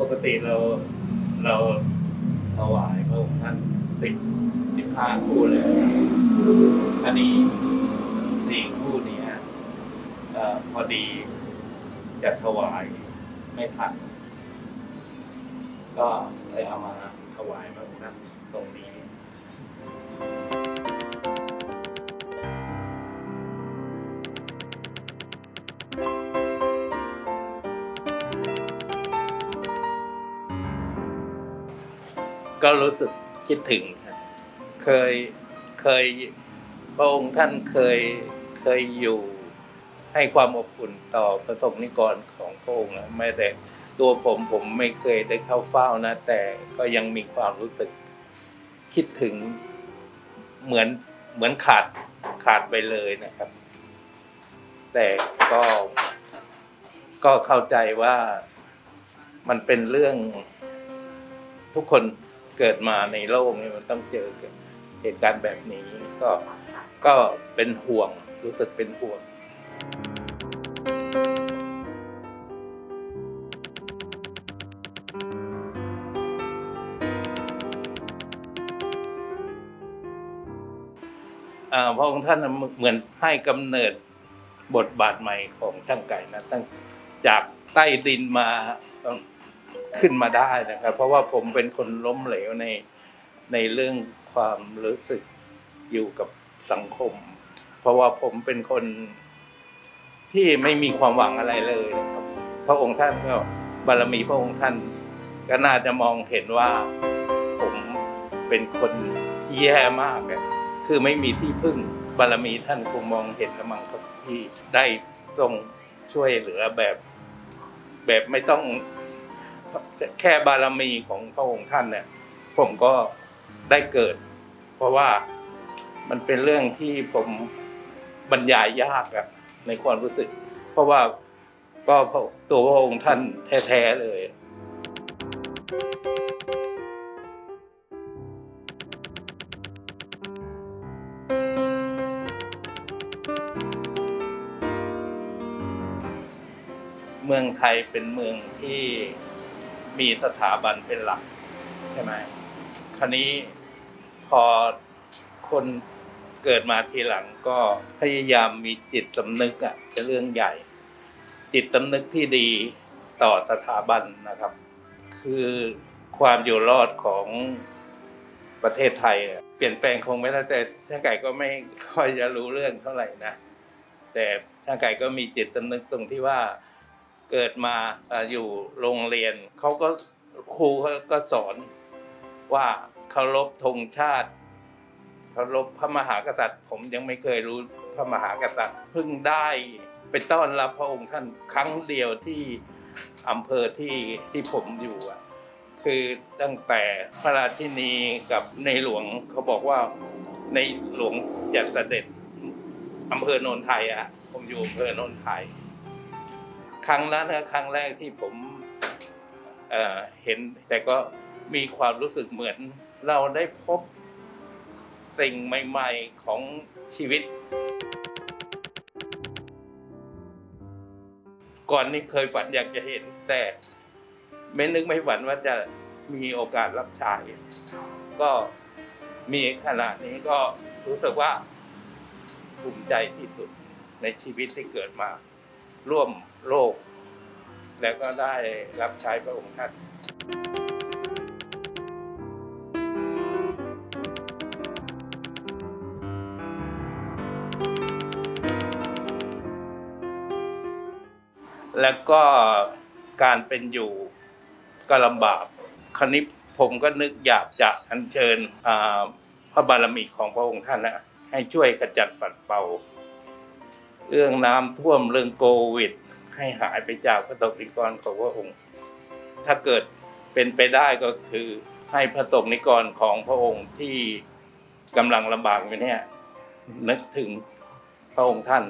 ปกติเราเราถวายพระองค์ท่านสิบสิบห้าคู่เลยอันนี้สี่คู่เนี้ยอพอดีจะถวายไม่ทันก็เลยเอามาถวายพระองค์ท่านตรงนี้ ก็รู้สึกคิดถึงครับเคยเคยพระองค์ท่านเคยเคยอยู่ให้ความอบอุ่นต่อประสบนิกรของพระองค์นะแม้แต่ตัวผมผมไม่เคยได้เข้าเฝ้านะ แต่ก็ยังมีความรู้สึกคิดถึงเหมือนเหมือนขาดขาดไปเลยนะครับ แต่ก็ก็เข้าใจว่ามันเป็นเรื่องทุกคน เกิดมาในโลกนี้มันต้องเจอเหตุการณ์แบบนี้ก็ก็เป็นห่วงรู้สึกเป็นห่วงอ่าพระองค์ท่านเหมือนให้กำเนิดบทบาทใหม่ของช่างไก่นะตั้งจากใต้ดินมา ขึ้นมาได้นะครับ เพราะว่าผมเป็นคนล้มเหลวในในเรื่องความรู้สึกอยู่กับสังคม เพราะว่าผมเป็นคนที่ไม่มีความหวังอะไรเลยนะครับ พระองค์ท่านก็บารมีพระองค์ท่านก็น่าจะมองเห็นว่าผมเป็นคนแย่มากอะคือไม่มีที่พึ่งบารมีท่านคงมองเห็นละมังครับที่ได้ทรงช่วยเหลือแบบ แบบไม่ต้อง แค่บารมีของพระองค์ท่านเนี่ย ผมก็ได้เกิด เพราะว่ามันเป็นเรื่องที่ผมบรรยายยากอะในความรู้สึก เพราะว่าก็ตัวพระองค์ท่านแท้ๆเลยเมืองไทยเป็นเมืองที่ มีสถาบันเป็นหลักใช่ไหมคราวนี้พอคนเกิดมาทีหลังก็พยายามมีจิตสำนึกอะเป็นเรื่องใหญ่ จิตสำนึกที่ดีต่อสถาบันนะครับ คือความอยู่รอดของประเทศไทยเปลี่ยนแปลงคงไม่ได้แต่ช่างไก่ก็ไม่ค่อยจะรู้เรื่องเท่าไหร่นะ แต่ช่างไก่ก็มีจิตสำนึกตรงที่ว่า เกิดมาอยู่โรงเรียนเขาก็ครูเขาก็สอนว่าเคารพธงชาติเคารพพระมหากษัตริย์ ผมยังไม่เคยรู้พระมหากษัตริย์เพิ่งได้ไปต้อนรับพระองค์ท่านครั้งเดียวที่อำเภอที่ที่ผมอยู่อะคือตั้งแต่พระราชินีกับในหลวงเขาบอกว่าในหลวงจะเสด็จอำเภอโนนไทยอะผมอยู่อำเภอโนนไทย ครั้งนั้นนะครั้งแรกที่ผมเอ่อเห็น แต่ก็มีความรู้สึกเหมือน เราได้พบสิ่งใหม่ ๆของชีวิต ก่อนนี้เคยฝันอยากจะเห็น แต่ไม่นึกไม่ฝันว่าจะมีโอกาสรับใช้ก็มีขนาดนี้ก็รู้สึกว่าภูมิใจที่สุดในชีวิตที่เกิดมา ร่วมโลก แล้วก็ได้รับใช้พระองค์ท่านแล้วก็การเป็นอยู่ก็ลำบากคราวนี้ผมก็นึกอยากจะอัญเชิญพระบารมีของพระองค์ท่านนะให้ช่วยขจัดปัดเป่า เรื่องน้ำท่วมเรื่องโควิด ให้หายไปจากพระตกนิกรของพระองค์ ถ้าเกิดเป็นไปได้ก็คือให้พระตกนิกรของพระองค์ที่กำลังลำบากอยู่เนี่ยนึกถึงพระองค์ท่าน